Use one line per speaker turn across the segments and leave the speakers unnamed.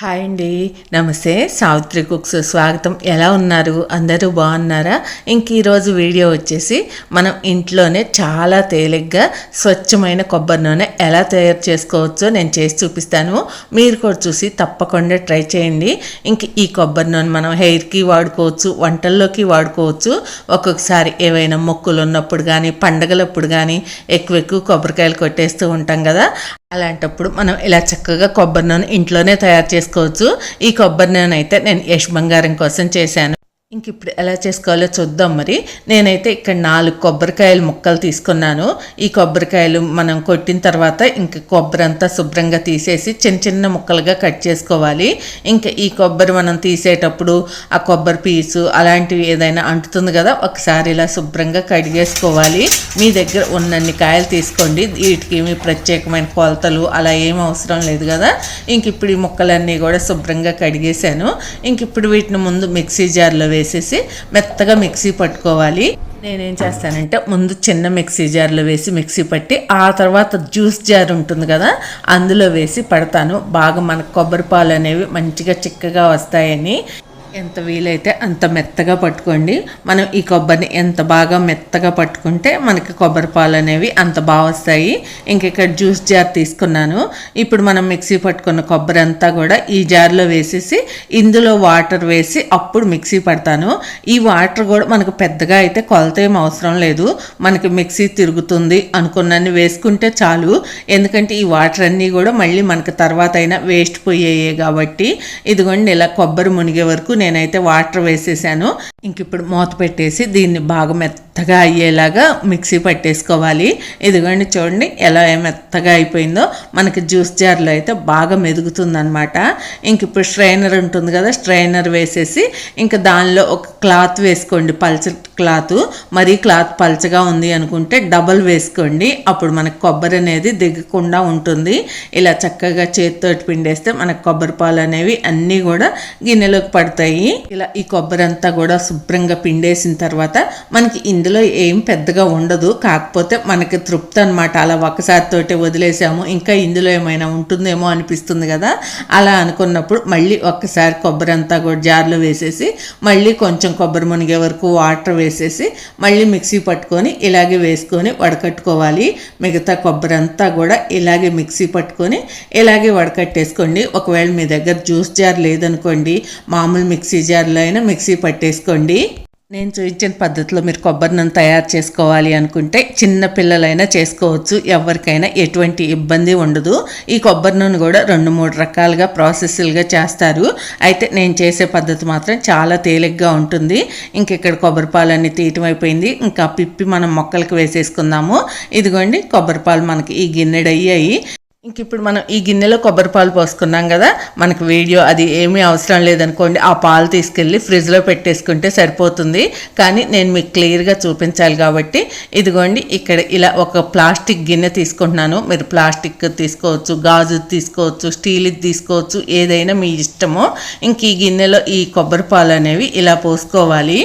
Hi అండి. నమస్తే. Savitri cooks స్వాగతం. ఎలా ఉన్నారు? అందరూ బాగున్నారా? ఇంక ఈరోజు వీడియో వచ్చేసి మనం ఇంట్లోనే చాలా తేలిగ్గా స్వచ్ఛమైన కొబ్బరి నూనె ఎలా తయారు చేసుకోవచ్చో నేను చేసి చూపిస్తాను. మీరు కూడా చూసి తప్పకుండా ట్రై చేయండి. ఇంక ఈ కొబ్బరి నూనె మనం హెయిర్కి వాడుకోవచ్చు వంటల్లోకి వాడుకోవచ్చు. ఒక్కొక్కసారి ఏవైనా మొక్కులు ఉన్నప్పుడు కానీ పండగలప్పుడు కానీ ఎక్కువ ఎక్కువ కొబ్బరికాయలు కొట్టేస్తూ ఉంటాం కదా. అలాంటప్పుడు మనం ఇలా చక్కగా కొబ్బరి నూనె ఇంట్లోనే తయారు చేసుకోవచ్చు. ఈ కొబ్బరి నూనె అయితే నేను యశ్ బంగారం కోసం చేశాను. ఇంక ఇప్పుడు ఎలా చేసుకోవాలో చూద్దాం మరి. నేనైతే ఇక్కడ నాలుగు కొబ్బరికాయలు ముక్కలు తీసుకున్నాను. ఈ కొబ్బరికాయలు మనం కొట్టిన తర్వాత ఇంక కొబ్బరి అంతా శుభ్రంగా తీసేసి చిన్న చిన్న ముక్కలుగా కట్ చేసుకోవాలి. ఇంకా ఈ కొబ్బరి మనం తీసేటప్పుడు ఆ కొబ్బరి పీసు అలాంటివి ఏదైనా అంటుతుంది కదా ఒకసారి ఇలా శుభ్రంగా కడిగేసుకోవాలి మీ దగ్గర ఉన్నన్ని కాయలు తీసుకోండి. వీటికి ఏమి ప్రత్యేకమైన కొలతలు అలా ఏం అవసరం లేదు కదా. ఇంక ఇప్పుడు ఈ ముక్కలన్నీ కూడా శుభ్రంగా కడిగేశాను. ఇంక ఇప్పుడు వీటిని ముందు మిక్సీ జార్లో వేసి వేసేసి మెత్తగా మిక్సీ పట్టుకోవాలి. నేనేం చేస్తానంటే ముందు చిన్న మిక్సీ జార్లో వేసి మిక్సీ పట్టి ఆ తర్వాత జ్యూస్ జార్ ఉంటుంది కదా అందులో వేసి పడతాను. బాగా మనకు కొబ్బరి పాలు అనేవి మంచిగా చిక్కగా వస్తాయని. ఎంత వీలైతే అంత మెత్తగా పట్టుకోండి. మనం ఈ కొబ్బరిని ఎంత బాగా మెత్తగా పట్టుకుంటే మనకి కొబ్బరి పాలు అనేవి అంత బాగా వస్తాయి. ఇంక ఇక్కడ జ్యూస్ జార్ తీసుకున్నాను. ఇప్పుడు మనం మిక్సీ పట్టుకున్న కొబ్బరి అంతా కూడా ఈ జార్లో వేసేసి ఇందులో వాటర్ వేసి అప్పుడు మిక్సీ పడతాను. ఈ వాటర్ కూడా మనకు పెద్దగా అయితే కొలత ఏం అవసరం లేదు. మనకి మిక్సీ తిరుగుతుంది అనుకున్నాన్ని వేసుకుంటే చాలు. ఎందుకంటే ఈ వాటర్ అన్నీ కూడా మళ్ళీ మనకు తర్వాత అయినా వేస్ట్ పోయాయి కాబట్టి. ఇదిగోండి ఇలా కొబ్బరి మునిగే వరకు నేను నేనైతే వాటర్ వేసేసాను. ఇంక ఇప్పుడు మూత పెట్టేసి దీన్ని బాగా మెత్తగా అయ్యేలాగా మిక్సీ పట్టేసుకోవాలి. ఇదిగోండి చూడండి ఎలా మెత్తగా అయిపోయిందో. మనకి జ్యూస్ జార్లో అయితే బాగా మెదుగుతుందనమాట ఇంక ఇప్పుడు స్ట్రైనర్ ఉంటుంది కదా స్ట్రైనర్ వేసేసి ఇంకా దానిలో ఒక క్లాత్ వేసుకోండి. పల్చ క్లాత్. మరీ క్లాత్ పల్చగా ఉంది అనుకుంటే డబల్ వేసుకోండి. అప్పుడు మనకు కొబ్బరి అనేది దిగకుండా ఉంటుంది. ఇలా చక్కగా చేతితోటి పిండేస్తే మనకు కొబ్బరి పాలు అనేవి అన్నీ కూడా గిన్నెలోకి పడతాయి. ఇలా ఈ కొబ్బరి అంతా కూడా శుభ్రంగా పిండేసిన తర్వాత మనకి ఇందులో ఏం పెద్దగా ఉండదు. కాకపోతే మనకి తృప్తి అనమాట అలా ఒకసారి తోటే వదిలేసాము ఇంకా ఇందులో ఏమైనా ఉంటుందేమో అనిపిస్తుంది కదా. అలా అనుకున్నప్పుడు మళ్ళీ ఒక్కసారి కొబ్బరి అంతా కూడా జార్లో వేసేసి మళ్ళీ కొంచెం కొబ్బరి మునిగే వరకు వాటర్ వేసేసి మళ్ళీ మిక్సీ పట్టుకొని ఇలాగే వేసుకొని వడకట్టుకోవాలి. మిగతా కొబ్బరి అంతా కూడా ఇలాగే మిక్సీ పట్టుకొని ఇలాగే వడకట్టేసుకోండి. ఒకవేళ మీ దగ్గర జ్యూస్ జార్ లేదనుకోండి మామూలు మిక్సీ జార్లో అయినా మిక్సీ పట్టేసుకోండి. నేను చూపించిన పద్ధతిలో మీరు కొబ్బరి నూనె తయారు చేసుకోవాలి అనుకుంటే చిన్న పిల్లలైనా చేసుకోవచ్చు. ఎవరికైనా ఎటువంటి ఇబ్బంది ఉండదు. ఈ కొబ్బరి నూనె కూడా రెండు మూడు రకాలుగా ప్రాసెస్లుగా చేస్తారు. అయితే నేను చేసే పద్ధతి మాత్రం చాలా తేలిగ్గా ఉంటుంది. ఇంక ఇక్కడ కొబ్బరి తీయటం అయిపోయింది. ఇంకా పిప్పి మనం మొక్కలకు వేసేసుకుందాము. ఇదిగోండి కొబ్బరి పాలు మనకి ఈ గిన్నెడయ్యాయి. ఇంక ఇప్పుడు మనం ఈ గిన్నెలో కొబ్బరి పాలు పోసుకున్నాం కదా మనకు వీడియో అది ఏమీ అవసరం లేదనుకోండి ఆ పాలు తీసుకెళ్ళి ఫ్రిడ్జ్లో పెట్టేసుకుంటే సరిపోతుంది. కానీ నేను మీకు క్లియర్గా చూపించాలి కాబట్టి ఇదిగోండి ఇక్కడ ఇలా ఒక ప్లాస్టిక్ గిన్నె తీసుకుంటున్నాను. మీరు ప్లాస్టిక్ తీసుకోవచ్చు గాజు తీసుకోవచ్చు స్టీల్ తీసుకోవచ్చు ఏదైనా మీ ఇష్టమో. ఇంక ఈ గిన్నెలో ఈ కొబ్బరి పాలు అనేవి ఇలా పోసుకోవాలి.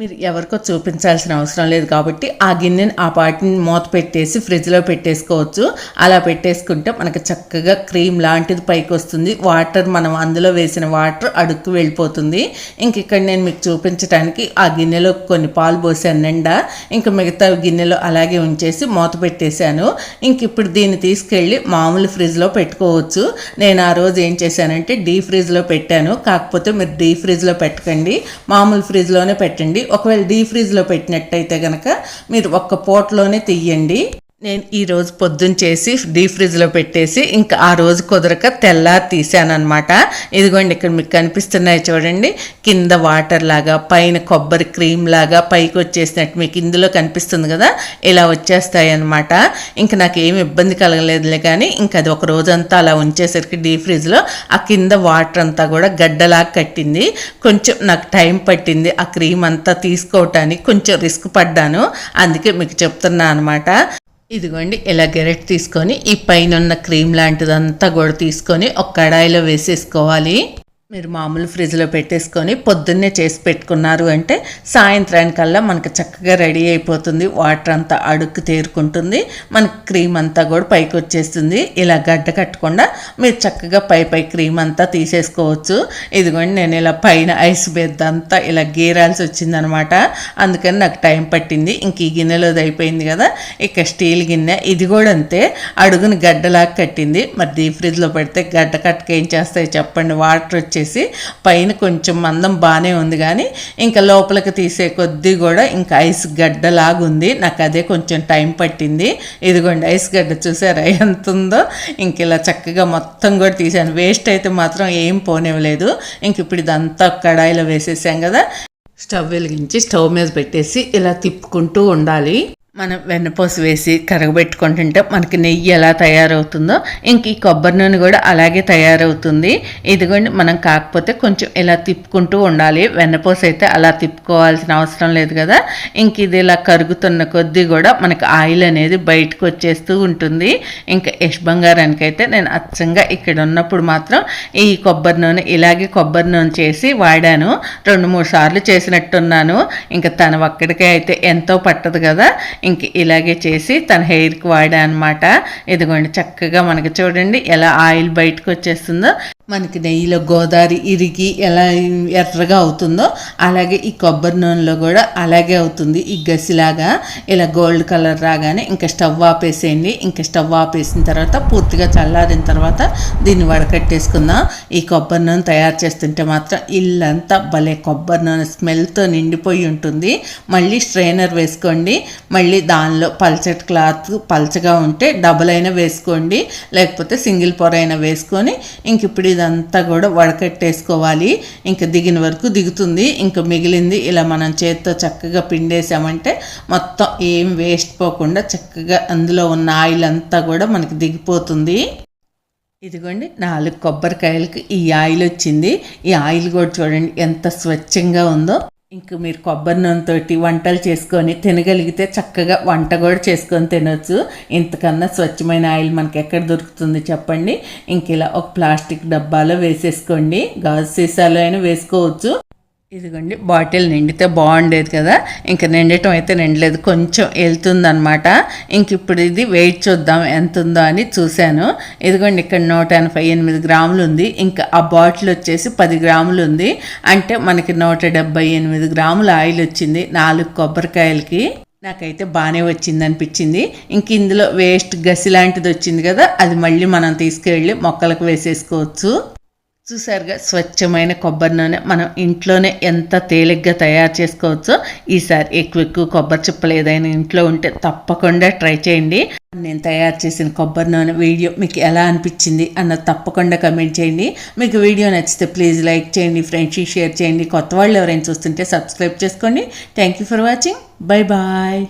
మీరు ఎవరికో చూపించాల్సిన అవసరం లేదు కాబట్టి ఆ గిన్నెని ఆ పాటిని మూత పెట్టేసి ఫ్రిడ్జ్లో పెట్టేసుకోవచ్చు. అలా పెట్టేసుకుంటే మనకు చక్కగా క్రీమ్ లాంటిది పైకి వస్తుంది. వాటర్ మనం అందులో వేసిన వాటర్ అడుక్కు వెళ్ళిపోతుంది. ఇంక ఇక్కడ నేను మీకు చూపించడానికి ఆ గిన్నెలో కొన్ని పాలు పోసాను నిండా. ఇంక మిగతా గిన్నెలో అలాగే ఉంచేసి మూత పెట్టేశాను. ఇంక ఇప్పుడు దీన్ని తీసుకెళ్ళి మామూలు ఫ్రిడ్జ్లో పెట్టుకోవచ్చు. నేను ఆ రోజు ఏం చేశానంటే డీ ఫ్రిడ్జ్లో పెట్టాను. కాకపోతే మీరు డీ ఫ్రిడ్జ్లో పెట్టకండి. మామూలు ఫ్రిడ్జ్లోనే పెట్టండి. ఒకవేళ డీ ఫ్రీజ్లో పెట్టినట్టయితే కనుక మీరు ఒక్క పోట్లోనే తీయండి. నేను ఈరోజు పొద్దున్న చేసి డీ ఫ్రిడ్జ్లో పెట్టేసి ఇంకా ఆ రోజు కుదరక తెల్లారి తీసానమాట ఇదిగోండి ఇక్కడ మీకు కనిపిస్తున్నాయి చూడండి. కింద వాటర్ లాగా పైన కొబ్బరి క్రీమ్ లాగా పైకి వచ్చేసినట్టు మీకు ఇందులో కనిపిస్తుంది కదా? ఇలా వచ్చేస్తాయి అనమాట ఇంకా నాకు ఏమి ఇబ్బంది కలగలేదులే కానీ ఇంకా అది ఒక రోజంతా అలా ఉంచేసరికి డీ ఫ్రిడ్జ్లో ఆ కింద వాటర్ అంతా కూడా గడ్డలాగా కట్టింది. కొంచెం నాకు టైం పట్టింది ఆ క్రీమ్ అంతా తీసుకోవటానికి కొంచెం రిస్క్ పడ్డాను. అందుకే మీకు చెప్తున్నా అనమాట ఇదిగోండి ఇలా గెరెట్ తీసుకొని ఈ పైన ఉన్న క్రీమ్ లాంటిదంతా కూడా తీసుకొని ఒక కడాయిలో వేసేసుకోవాలి. మీరు మామూలు ఫ్రిడ్జ్లో పెట్టేసుకొని పొద్దున్నే చేసి పెట్టుకున్నారు అంటే సాయంత్రానికల్లా మనకు చక్కగా రెడీ అయిపోతుంది. వాటర్ అంతా అడుక్కు తేరుకుంటుంది. మనకి క్రీమ్ అంతా కూడా పైకి వచ్చేస్తుంది. ఇలా గడ్డ కట్టకుండా మీరు చక్కగా పై పై క్రీమ్ అంతా తీసేసుకోవచ్చు. ఇదిగోండి నేను ఇలా పైన ఐస్ బెద్ద అంతా ఇలా గీరాల్సి వచ్చిందనమాట. అందుకని నాకు టైం పట్టింది. ఇంక ఈ గిన్నెలోది అయిపోయింది కదా. ఇక స్టీల్ గిన్నె ఇది కూడా అంతే. అడుగుని గడ్డలాగా కట్టింది. మరి డీప్ ఫ్రిడ్జ్లో పెడితే గడ్డ కట్టక ఏం చేస్తాయి చెప్పండి? వాటర్ వచ్చి వచ్చేసి పైన కొంచెం మందం బాగానే ఉంది కానీ ఇంకా లోపలికి తీసే కొద్దీ కూడా ఇంకా ఐస్ గడ్డలాగుంది. నాకు అదే కొంచెం టైం పట్టింది. ఇదిగోండి ఐస్ గడ్డ చూసారా ఎంత ఉందో ఇంక ఇలా చక్కగా మొత్తం కూడా తీసాను. వేస్ట్ అయితే మాత్రం ఏం పోనివ్వలేదు. ఇంక ఇప్పుడు ఇదంతా కడాయిలో వేసేసాం కదా. స్టవ్ వెలిగించి స్టవ్ మీద పెట్టేసి ఇలా తిప్పుకుంటూ ఉండాలి. మనం వెన్నపూస వేసి కరగబెట్టుకుంటుంటే మనకి నెయ్యి ఎలా తయారవుతుందో ఇంక ఈ కొబ్బరి నూనె కూడా అలాగే తయారవుతుంది. ఇదిగోండి మనం కాకపోతే కొంచెం ఇలా తిప్పుకుంటూ ఉండాలి. వెన్నపూస అయితే అలా తిప్పుకోవాల్సిన అవసరం లేదు కదా. ఇంక ఇది ఇలా కరుగుతున్న కొద్దీ కూడా మనకి ఆయిల్ అనేది బయటకు వచ్చేస్తూ ఉంటుంది. ఇంకా యష్ బంగారానికి అయితే నేను అచ్చంగా ఇక్కడ ఉన్నప్పుడు మాత్రం ఈ కొబ్బరి నూనె ఇలాగే కొబ్బరి నూనె చేసి వాడాను. రెండు మూడు సార్లు చేసినట్టున్నాను. ఇంకా తన ఒక్కడికే అయితే ఎంతో పట్టదు కదా. ఇంక ఇలాగే చేసి తన హెయిర్కి వాడా అనమాట ఇదిగోండి చక్కగా మనకి చూడండి ఎలా ఆయిల్ బయటకు వచ్చేస్తుందో మనకి నెయ్యిలో గోదావరి ఇరిగి ఎలా ఎర్రగా అవుతుందో అలాగే ఈ కొబ్బరి నూనెలో కూడా అలాగే అవుతుంది. ఈ గసిలాగా ఇలా గోల్డ్ కలర్ రాగానే ఇంకా స్టవ్ ఆపేసేయండి. ఇంకా స్టవ్ ఆపేసిన తర్వాత పూర్తిగా చల్లారిన తర్వాత దీన్ని వడకట్టేసుకుందాం. ఈ కొబ్బరి నూనె తయారు చేస్తుంటే మాత్రం ఇల్లంతా భలే కొబ్బరి నూనె స్మెల్తో నిండిపోయి ఉంటుంది. మళ్ళీ స్ట్రైనర్ వేసుకోండి. మళ్ళీ దానిలో పల్చటి క్లాత్ పల్చగా ఉంటే డబుల్ అయినా వేసుకోండి. లేకపోతే సింగిల్ పొర అయినా వేసుకొని ఇంక ఇప్పుడు ఇదంతా కూడా వడకట్టేసుకోవాలి. ఇంకా దిగిన వరకు దిగుతుంది. ఇంకా మిగిలింది ఇలా మనం చేతితో చక్కగా పిండేసామంటే మొత్తం ఏం వేస్ట్ పోకుండా చక్కగా అందులో ఉన్న ఆయిల్ అంతా కూడా మనకి దిగిపోతుంది. ఇదిగోండి నాలుగు కొబ్బరికాయలకు ఈ ఆయిల్ వచ్చింది. ఈ ఆయిల్ కూడా చూడండి ఎంత స్వచ్ఛంగా ఉందో. ఇంక మీరు కొబ్బరి నూనెతోటి వంటలు చేసుకొని తినగలిగితే చక్కగా వంట కూడా చేసుకొని తినొచ్చు. ఇంతకన్నా స్వచ్ఛమైన ఆయిల్ మనకి ఎక్కడ దొరుకుతుంది చెప్పండి. ఇంక ఇలా ఒక ప్లాస్టిక్ డబ్బాలో వేసేసుకోండి. గాజు సీసాలో అయినా వేసుకోవచ్చు. ఇదిగోండి బాటిల్ నిండితే బాగుండేది కదా. ఇంకా నిండటం అయితే నిండలేదు కొంచెం వెళ్తుందనమాట ఇంక ఇప్పుడు ఇది వెయిట్ చూద్దాం ఎంత ఉందో అని చూశాను. ఇదిగోండి ఇక్కడ నూట ఎనభై ఎనిమిది గ్రాములు ఉంది. ఇంకా ఆ బాటిల్ వచ్చేసి పది గ్రాములు ఉంది. అంటే మనకి నూట డెబ్బై ఎనిమిది గ్రాముల ఆయిల్ వచ్చింది నాలుగు కొబ్బరికాయలకి. నాకైతే బాగానే వచ్చింది అనిపించింది. ఇంక ఇందులో వేస్ట్ గసి లాంటిది వచ్చింది కదా అది మళ్ళీ మనం తీసుకెళ్ళి మొక్కలకు వేసేసుకోవచ్చు. చూసారుగా స్వచ్ఛమైన కొబ్బరి నూనె మనం ఇంట్లోనే ఎంత తేలిగ్గా తయారు చేసుకోవచ్చో ఈసారి ఎక్కువ ఎక్కువ కొబ్బరి చిప్పలు ఏదైనా ఇంట్లో ఉంటే తప్పకుండా ట్రై చేయండి. నేను తయారు చేసిన కొబ్బరి నూనె వీడియో మీకు ఎలా అనిపించింది అన్న తప్పకుండా కమెంట్ చేయండి. మీకు వీడియో నచ్చితే ప్లీజ్ లైక్ చేయండి ఫ్రెండ్స్కి షేర్ చేయండి. కొత్త వాళ్ళు ఎవరైనా చూస్తుంటే సబ్స్క్రైబ్ చేసుకోండి. Thank you for watching. Bye bye.